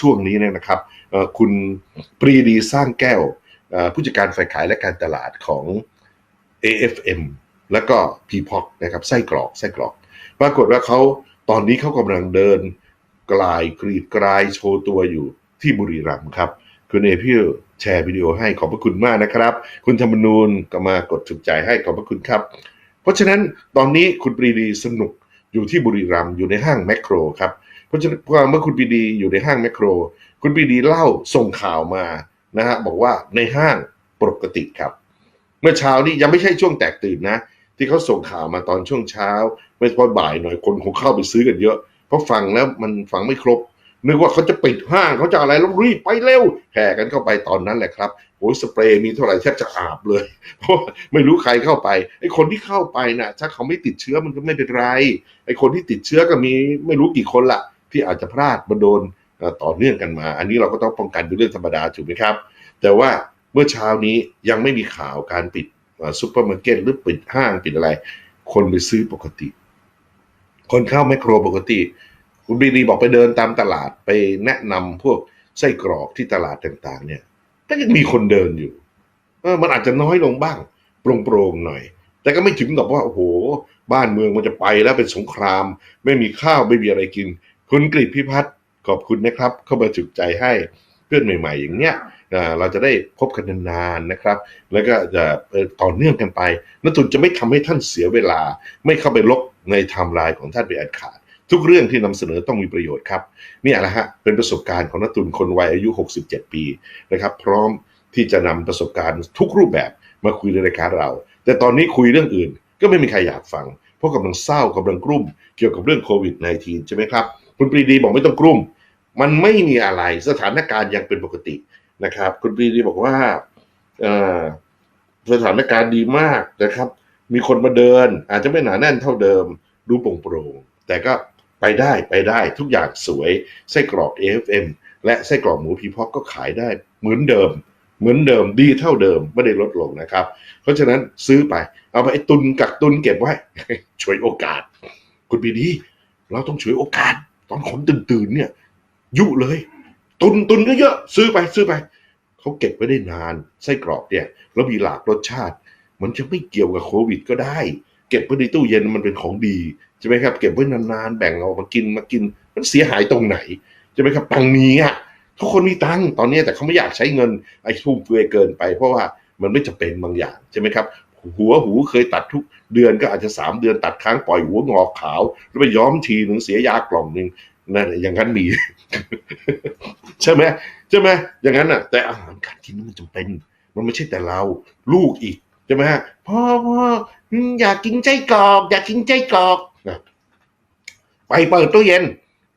ช่วงนี้เนี่ยนะครับคุณปรีดีสร้างแก้วผู้จัดการฝ่ายขายและการตลาดของ AFM แล้วก็ p p o c นะครับไส้กรอกไส้กรอก ปรากฏว่าเขาตอนนี้เขากำลังเดินกลายกรีดกลายโชว์ตัวอยู่ที่บุรีรัมย์ครับ คุณเอพิวแชร์วิดีโอให้ขอบพระคุณมากนะครับ คุณธรรมนูนก็มากดถูกใจให้ขอบพระคุณครับ เพราะฉะนั้นตอนนี้คุณปรีดีสนุกอยู่ที่บุรีรัมย์อยู่ในห้างแมคโครครับ เพราะฉะนั้นเมื่อคุณปีดีอยู่ในห้างแมคโคร คุณปีดีเล่าส่งข่าวมานะฮะบอกว่าในห้างปกติครับ เมื่อเช้านี้ยังไม่ใช่ช่วงแตกตื่นนะ ที่เขาส่งข่าวมาตอนช่วงเช้า ไม่พอบ่ายหน่อยคนคงเข้าไปซื้อกันเยอะ เพราะฟังแล้วมันฟังไม่ครบนึกว่าเขาจะปิดห้างเขาจะอะไรแล้วรีบไปเร็วแห่กันเข้าไปตอนนั้นแหละครับโอ้ยสเปรย์มีเท่าไหร่แทบจะอาบเลย เพราะไม่รู้ใครเข้าไปไอ้คนที่เข้าไปนะ่ะถ้าเขาไม่ติดเชื้อมันก็ไม่เป็นไรไอ้คนที่ติดเชื้อก็มีไม่รู้กี่คนละ ที่อาจจะพลาดมาโดนต่อเนื่องกันมา อันนี้เราก็ต้องป้องกันเป็นเรื่องธรรมดาถูกไหมครับ แต่ว่าเมื่อเช้านี้ยังไม่มีข่าวการปิดซูเปอร์มาร์เก็ตหรือปิดห้างปิดอะไร คนไปซื้อปกติ คนเข้าแมคโครปกติ คุณบีดีบอกไปเดินตามตลาดไปแนะนำพวกไส้กรอกที่ตลาดต่างๆ เนี่ยก็ยังมีคนเดินอยู่มันอาจจะน้อยลงบ้างโปร่งๆหน่อย แต่ก็ไม่ถึงกับว่าโอ้โห บ้านเมืองมันจะไปแล้วเป็นสงคราม ไม่มีข้าวไม่มีอะไรกิน คุณกฤษพิพัฒน์ขอบคุณนะครับ เข้ามาจุกใจให้เพื่อนใหม่ ๆ อย่างเนี้ยเราจะได้พบกันนานๆนะครับ แล้วก็จะต่อเนื่องกันไปนักทุนจะไม่ทำให้ท่านเสียเวลา ไม่เข้าไปลบในไทม์ไลน์ของท่านไปอันขาด ทุกเรื่องที่นำเสนอต้องมีประโยชน์ครับนี่แหละฮะเป็นประสบการณ์ของนักทุนคนวัยอายุ 67 ปีนะครับ พร้อมที่จะนำประสบการณ์ทุกรูปแบบมาคุยในรายการเรา แต่ตอนนี้คุยเรื่องอื่น ก็ไม่มีใครอยากฟัง เพราะกำลังเศร้ากำลังกลุ้มเกี่ยวกับเรื่องโควิด -19 ใช่ไหมครับ คุณปรีดีบอกไม่ต้องกลุ้มมันไม่มีอะไรสถานการณ์ยังเป็นปกตินะครับ คุณปรีดีบอกว่าสถานการณ์ดีมากนะครับ มีคนมาเดิน อาจจะไม่หนาแน่นเท่าเดิม ดูโปร่งโปร่งแต่ก็ไปได้ไปได้ทุกอย่างสวยไส้กรอก AFM และไส้กรอกหมูพีพอกก็ขายได้เหมือนเดิม เหมือนเดิมดีเท่าเดิมไม่ได้ลดลงนะครับ เพราะฉะนั้นซื้อไป เอาไปไอ้ตุนกักตุนเก็บไว้ช่วยโอกาส คุณปีดี เราต้องช่วยโอกาส ตอนคนตื่นๆเนี่ยยุเลย ตุนตุนเยอะๆซื้อไปซื้อไปเขาเก็บไว้ได้นานไส้กรอกเนี่ยแล้วมีหลากรสชาติ มันจะไม่เกี่ยวกับโควิดก็ได้ เก็บไว้ในตู้เย็นมันเป็นของดีใช่ไหมครับ เก็บไว้นานๆแบ่งเอามากินมากิน มันเสียหายตรงไหนใช่ไหมครับตังมีอะทุกคนมีตังค์ตอนนี้แต่เขาไม่อยากใช้เงินไอ้ฟุ่มเฟือยเกินไป เพราะว่ามันไม่จะเป็นบางอย่างใช่ไหมครับ หัวหูเคยตัดทุกเดือนก็อาจจะสามเดือนตัดครั้งปล่อยหัวงอกขาวแล้วไปย้อมทีหนึ่งเสียยากล่องหนึ่งนั่นอย่างนั้นมี ใช่ไหมใช่ไหมอย่างนั้นน่ะ แต่อาหารการกินนี่มันจำเป็น มันไม่ใช่แต่เราลูกอีกใช่ไหมฮะพ่อพ่ออยากกินไส้กรอก อยากกินไส้กรอกไปเปิดตู้เย็น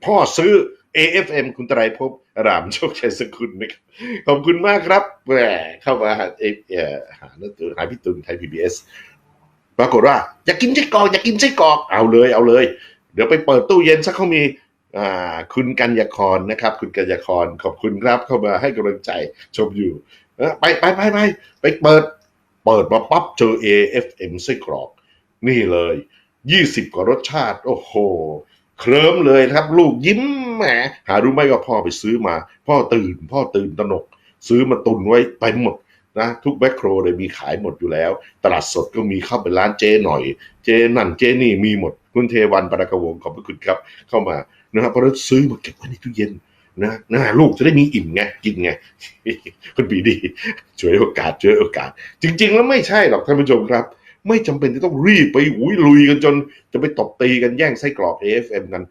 พ่อซื้อ AFM คุณไตรภพรามโชคชัยสกุลนะครับ ขอบคุณมากครับแหมเข้ามาหาเออหาหน้าตัวหาพี่ตุนไทยพีบีเอสปรากฏว่า อยากกินไส้กรอกอยากกินไส้กรอกเอาเลยเอาเลย เดี๋ยวไปเปิดตู้เย็นสักเขามีอ่าคุณกัญญาครนะครับ คุณกัญญาครขอบคุณครับเข้ามาให้กำลังใจชมอยู่เออไปไปไปไปไปเปิด เปิดมาปั๊บเจอ AFM ไส้กรอก นี่เลยยี่สิบกว่ารสชาติ โอ้โห เคลิ้มเลยครับ ลูกยิ้มแหมหารู้ไหมว่าพ่อไปซื้อมา พ่อตื่น พ่อตื่นตระหนก ซื้อมาตุนไว้ไปหมดนะทุกแมคโครเลยมีขายหมดอยู่แล้ว ตลาดสดก็มีเข้าไปร้านเจหน่อย เจนั่นเจนี่มีหมด คุณเทวันปรากวงขอบพระคุณครับ เข้ามานะครับเพราะฉะนั้นซื้อมาเก็บไว้ในตู้เย็นนะนะลูกจะได้มีอิ่มไงกินไงคุณปีดีช่วยโอกาสช่วยโอกาส จริง ๆ แล้วไม่ใช่หรอกท่านผู้ชมครับ ไม่จำเป็นจะต้องรีบไปหุยลุยกันจน จะไปตบตีกันแย่งไส้กรอก AFM กัน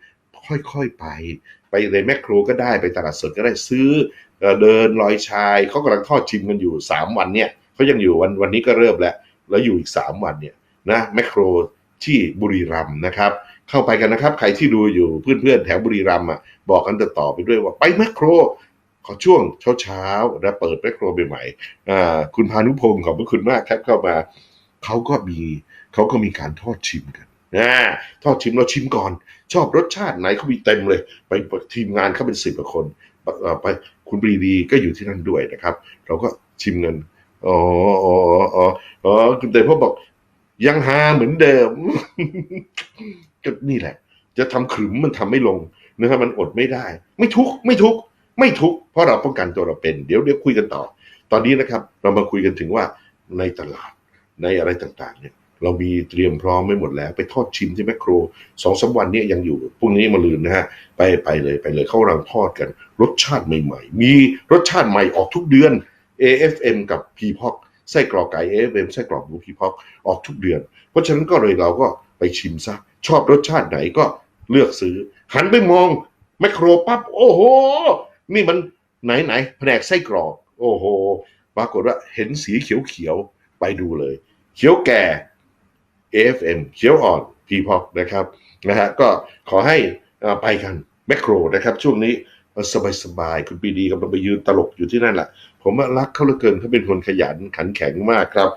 ค่อยๆไป ไปในแมคโครก็ได้ไปตลาดสดก็ได้ซื้อเดินลอยชายเขากำลังทอดชิมกันอยู่ 3 วันเนี่ยเขายังอยู่วันวันนี้ก็เริ่มแล้ว แล้วอยู่อีก 3 วันเนี่ยนะแมคโครที่บุรีรัมนะครับเข้าไปกันนะครับ ใครที่ดูอยู่เพื่อนๆแถวบุรีรัมอะบอกกันต่อไปด้วยว่าไปแมคโครขอช่วงเช้าๆนะเปิดแมคโครใหม่ๆคุณพานุพงศ์ขอบพระคุณมากครับเข้ามา เขาก็มีเขาก็มีการทอดชิมกันนะทอดชิมเราชิมก่อน ชอบรสชาติไหนเขามีเต็มเลย ไปทีมงานเขาเป็นสิบกว่าคนไปคุณปรีดีก็อยู่ที่นั่นด้วยนะครับ เราก็ชิมเงินอ๋ออ๋ออ๋ออ๋อคุณเตยพ่อบอกยังหาเหมือนเดิมก็นี่แหละ จะทำขรึมมันทำไม่ลงนะครับมันอดไม่ได้ ไม่ทุกไม่ทุกไม่ทุกเพราะเราป้องกันตัวเราเป็น เดี๋ยวเดี๋ยวคุยกันต่อ ตอนนี้นะครับ เรามาคุยกันถึงว่าในตลาด ในอะไรต่างๆเนี่ยเรามีเตรียมพร้อมไม่หมดแล้ว ไปทอดชิมที่แมคโครสองสามวันนี้ยังอยู่พรุ่งนี้มาลืนนะฮะ ไปไปเลยไปเลยเข้ากำลังทอดกัน รสชาติใหม่ๆ มีรสชาติใหม่ออกทุกเดือน AFM กับ p p o c ไส้กรอกไก่ AFM ไส้กรอกหมู p p o c ออกทุกเดือน เพราะฉะนั้นก็เลยเราก็ไปชิมซะ ชอบรสชาติไหนก็เลือกซื้อ หันไปมองแมคโครปั๊บโอ้โห นี่มันไหนไหนแผนกไส้กรอก โอ้โห ปรากฏว่าเห็นสีเขียวๆไปดูเลย เขียวแก่ AFN เขียวอ่อน p p o c นะครับนะฮะก็ขอให้อ่อไปกันแมคโครนะครับ ช่วงนี้สบายสบายๆคุณปีดีกำลังไปยืนตลกอยู่ที่นั่นแหละผมรักเขาเหลือเกินเขาเป็นคนขยันขันแข็งมากครับ